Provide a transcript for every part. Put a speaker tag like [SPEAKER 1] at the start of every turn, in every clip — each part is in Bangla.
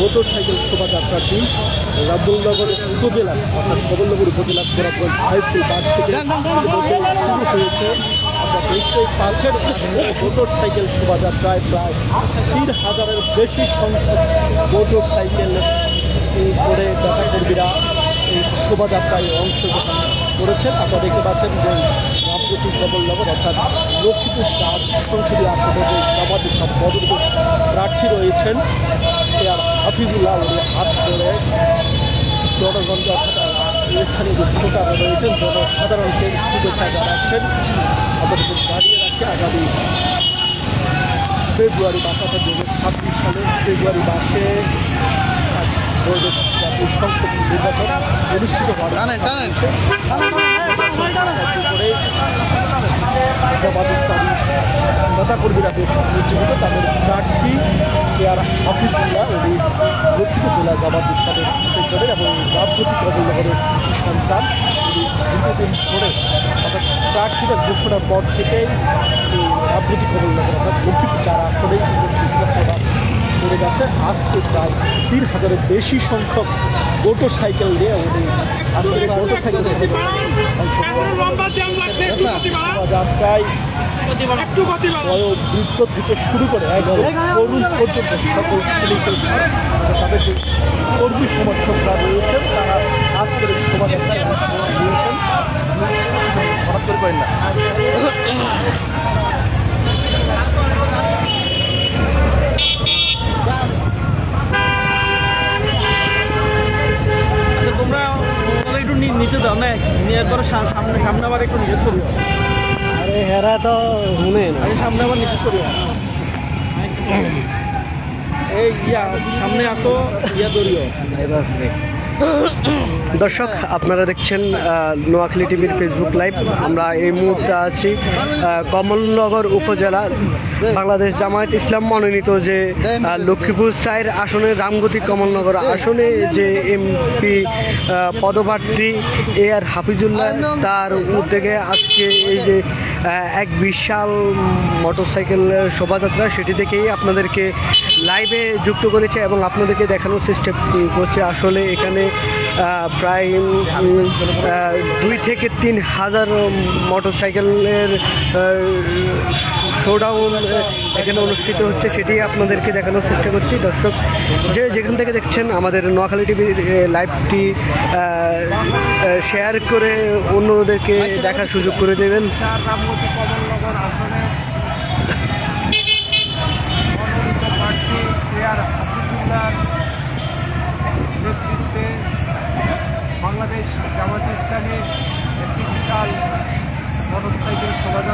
[SPEAKER 1] মোটরসাইকেল শোভাযাত্রাটি রাব্দুলনগর উপজেলার অর্থাৎ কবলনগর উপজেলার গোরাপগঞ্জ হাই স্কুল পার্ক থেকে শুরু হয়েছে। আমরা দেখতেই পাচ্ছেন মোটরসাইকেল শোভাযাত্রায় প্রায় তিন হাজারের বেশি সংখ্যক মোটরসাইকেল করে নেতাকর্মীরা এই শোভাযাত্রায় অংশগ্রহণ করেছেন। আপনারা দেখতে পাচ্ছেন যে রামপ্রতি কমলনগর অর্থাৎ লক্ষ্মীপুর চার সংসদীয় আসনে যে জামাতি সব পদবিত প্রার্থী রয়েছেন। এ আর হাফিজুল্লাহ উনি হাত ধরে আহ, স্থানীয় যে ভোটার রয়েছেন জনসাধারণকে শুভেচ্ছা জানাচ্ছেন। আমাদেরকে দাঁড়িয়ে রাখছে আগামী ফেব্রুয়ারি মাস অর্থাৎ দু ছাব্বিশ সালে ফেব্রুয়ারি মাসে জাতীয় সংসদ নির্বাচন অনুষ্ঠিত হওয়ার করে ইসলামী নেতাকর্মীরা বেশ নির্যাতিত তাদের প্রার্থী এয়ার হাফিজুল্লাহ উনি দক্ষিণ জেলা ইসলামের সেক্টরের এবং রাজনৈতিক কবলনগরের সন্তান উনি দীর্ঘদিন ধরে অর্থাৎ প্রার্থীদের ঘোষণার পর থেকেই রাজনৈতিক কবলনগর অর্থাৎ চার আসনেই কিন্তু বিধানসভা করে গেছে আজকে প্রায় তিন হাজারের বেশি সংখ্যক মোটর সাইকেল নিয়ে উনি আজকে মোটর সাইকেল যাত্রায়
[SPEAKER 2] একটু
[SPEAKER 1] বৃত্ত থেকে শুরু করে তরুণ পর্যন্ত সকল শ্রেণীকে তাদের যে কর্মী সমর্থকরা রয়েছেন তারা আজকের এই শোভাযাত্রায় অংশগ্রহণ করেন না
[SPEAKER 3] আচ্ছা তোমরা ওগুলো একটু নি- নিতে দাও না নেওয়ার পরে সা- সামনে সামনে আবার একটু নিষেধ করিও
[SPEAKER 4] আরে হেরা তো শুনে না
[SPEAKER 3] আগে সামনে আবার নিষেধ করিও এই সামনে
[SPEAKER 4] দর্শক, আপনারা দেখছেন নোয়াখালী টিভির ফেসবুক লাইভ আমরা এই মুহূর্তে আছি কমলনগর উপজেলা বাংলাদেশ জামায়াত ইসলাম মনোনীত যে লক্ষ্মীপুর চায়ের আসনে রামগতি কমলনগর আসনে যে এমপি পদপ্রার্থী এ আর হাফিজুল্লাহ তার উদ্যোগে আজকে এই যে এক বিশাল মোটরসাইকেল শোভাযাত্রা সেটি থেকেই আপনাদেরকে লাইভে যুক্ত করেছে এবং আপনাদেরকে দেখানোর চেষ্টা করছে। আসলে এখানে প্রায় দুই থেকে তিন হাজার মোটর সাইকেলের শোডাউন এখানে অনুষ্ঠিত হচ্ছে সেটি আপনাদেরকে দেখানোর চেষ্টা করছি। দর্শক, যে যেখান থেকে দেখছেন, আমাদের নোয়াখালী টিভির লাইভটি শেয়ার করে অন্যদেরকে দেখার সুযোগ করে দেবেন
[SPEAKER 3] রামগতি কমলনগর আসনে মনোনীত প্রার্থী এয়ার হাফিজুল্লাহর নেতৃত্বে বাংলাদেশ জামাত ইসলামী একটি বিশাল মোটরসাইকেল শোভাযাত্রা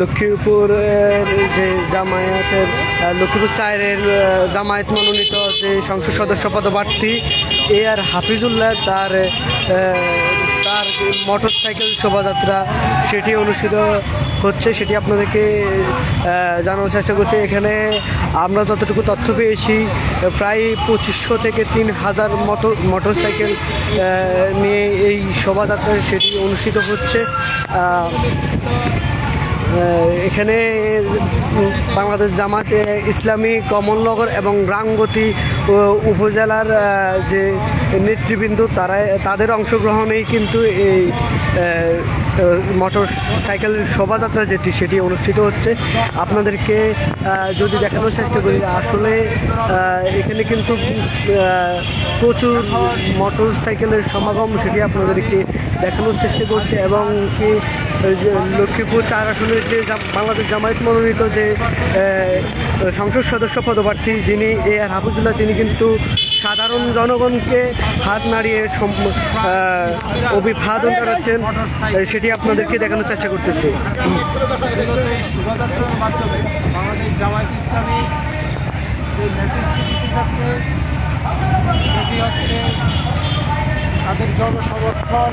[SPEAKER 4] লক্ষ্মীপুরের যে জামায়াতের লক্ষ্মীপুর আহ, জামায়াত মনোনীত যে সংসদ সদস্য পদপ্রার্থী এ আর হাফিজুল্লাহ তার তার মোটর সাইকেল শোভাযাত্রা সেটি অনুষ্ঠিত হচ্ছে সেটি আপনাদেরকে জানানোর চেষ্টা করছি। এখানে আমরা যতটুকু তথ্য পেয়েছি প্রায় পঁচিশশো থেকে তিন হাজার মতো মোটর সাইকেল নিয়ে এই শোভাযাত্রা সেটি অনুষ্ঠিত হচ্ছে। এখানে বাংলাদেশ জামাতে ইসলামী কমলনগর এবং রাঙ্গতি উপজেলার যে নেতৃবৃন্দ, তারা, তাদের অংশগ্রহণেই কিন্তু এই মোটর সাইকেল শোভাযাত্রা যেটি, সেটি অনুষ্ঠিত হচ্ছে। আপনাদেরকে যদি দেখানোর চেষ্টা করি, আসলে এখানে কিন্তু প্রচুর মোটর সাইকেলের সমাগম, সেটি আপনাদেরকে দেখানোর চেষ্টা করছে এবং কি যে লক্ষ্মীপুর চার আসনের যে বাংলাদেশ জামায়াত মনোনীত যে সংসদ সদস্য পদপ্রার্থী যিনি এ আর হাফিজুল্লাহ, তিনি কিন্তু সাধারণ জনগণকে হাত নাড়িয়ে অভিবাদন জানাচ্ছেন। সেটি আপনাদেরকে দেখানোর চেষ্টা করতেছি।
[SPEAKER 3] তাদের জনসমর্থন।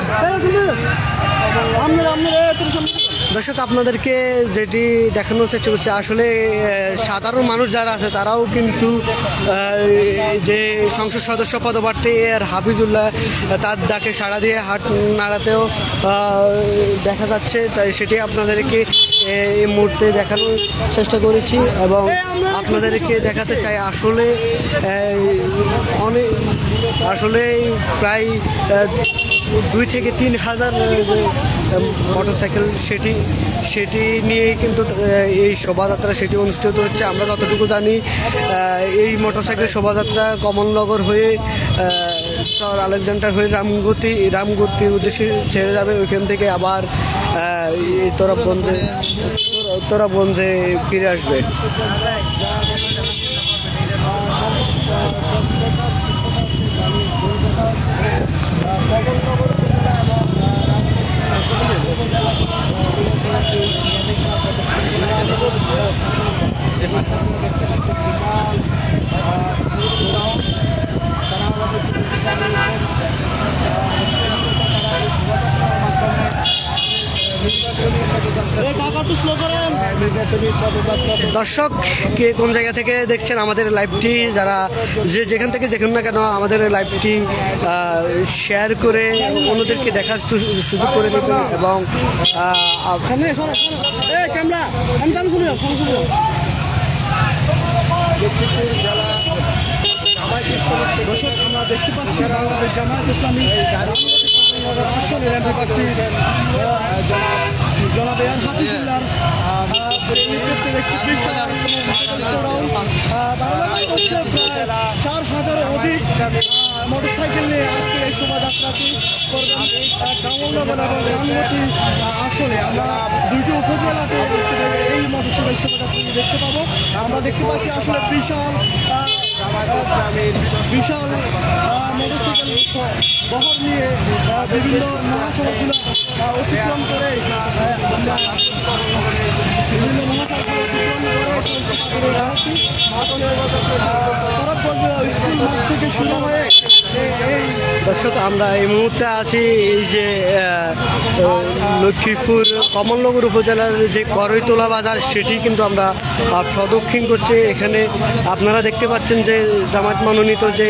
[SPEAKER 4] দর্শক আপনাদেরকে যেটি দেখানোর চেষ্টা করছি আসলে সাধারণ মানুষ যারা আছে তারাও কিন্তু যে সংসদ সদস্য পদপ্রার্থী আর হাফিজুল্লাহ তার ডাকে সাড়া দিয়ে হাট নাড়াতেও দেখা যাচ্ছে। তাই সেটি আপনাদেরকে এই মুহূর্তে দেখানোর চেষ্টা করেছি এবং আপনাদেরকে দেখাতে চাই। আসলে অনেক আসলে প্রায় দুই থেকে তিন হাজার মোটর সাইকেল সেটি সেটি নিয়ে কিন্তু এই শোভাযাত্রা সেটি অনুষ্ঠিত হচ্ছে। আমরা যতটুকু জানি এই মোটর সাইকেল শোভাযাত্রা কমলনগর হয়ে শহর আলেকজান্ডার হয়ে রামগতি রামগতির উদ্দেশ্যে ছেড়ে যাবে। ওইখান থেকে আবার তোরাবগঞ্জে তোরাবগঞ্জে ফিরে আসবে।
[SPEAKER 3] নির্বাচনী পদযাত্রা
[SPEAKER 4] দর্শক, কে কোন জায়গা থেকে দেখছেন আমাদের লাইভটি যারা যে যেখান থেকে দেখুন না কেন, আমাদের লাইভটি শেয়ার করে অন্যদেরকে দেখার সুযোগ করে দেবেন এবং
[SPEAKER 3] দেখতে পাচ্ছি জামায়াত ইসলামী। আসনের প্রার্থী জনাব এয়ার হাফিজুল্লাহর চার হাজারের অধিক মোটরসাইকেল নিয়ে আজকে এই শোভাযাত্রাটি করবেন কামলনগর এবং রামগতি আসনে আমরা দুইটি উপজেলাতে এই মোটরসাইকেল শোভাযাত্রাটি দেখতে পাবো। আমরা দেখতে পাচ্ছি আসলে বিশাল বিশাল মোটরসাইকেল বহর নিয়ে বিভিন্ন মহাসড়কগুলো অতিক্রম করে বিভিন্ন করে
[SPEAKER 4] দর্শক, আমরা এই মুহূর্তে আছি, এই যে লক্ষ্মীপুর কমলনগর উপজেলার যে করইতলা বাজার, সেটি কিন্তু আমরা প্রদক্ষিণ করছি। এখানে আপনারা দেখতে পাচ্ছেন যে জামাত মনোনীত যে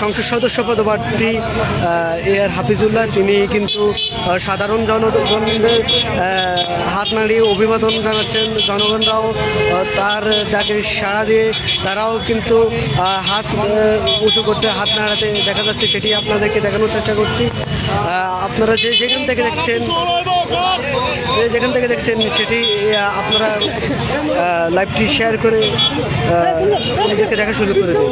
[SPEAKER 4] সংসদ সদস্য পদপ্রার্থী এ আর হাফিজুল্লাহ, তিনি কিন্তু সাধারণ জনগণদের হাত নাড়িয়ে অভিবাদন জানাচ্ছেন। জনগণরাও তার ডাকে সাড়া দিয়ে তারাও কিন্তু হাত উঁচু করতে হাত নাড়াতে দেখা যাচ্ছে, সেটি আপনাদেরকে দেখানোর চেষ্টা করছি। আপনারা যে যেখান থেকে দেখছেন যে যেখান থেকে দেখছেন সেটি আপনারা লাইভটি শেয়ার করে নিজেকে দেখা শুরু করে দেবেন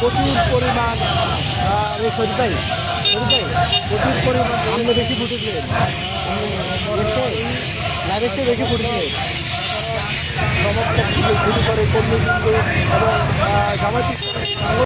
[SPEAKER 3] প্রচুর ইসলামী দীর্ঘ দীর্ঘ পদযাত্রা যেখানে আহ, প্রচুর পরিমাণ আমরা বেশি ফুটেছিলেন লাইভের বেশি ফুটেছিলেন সমর্থক থেকে শুরু করে কর্মীবৃন্দ এবং ইসলামী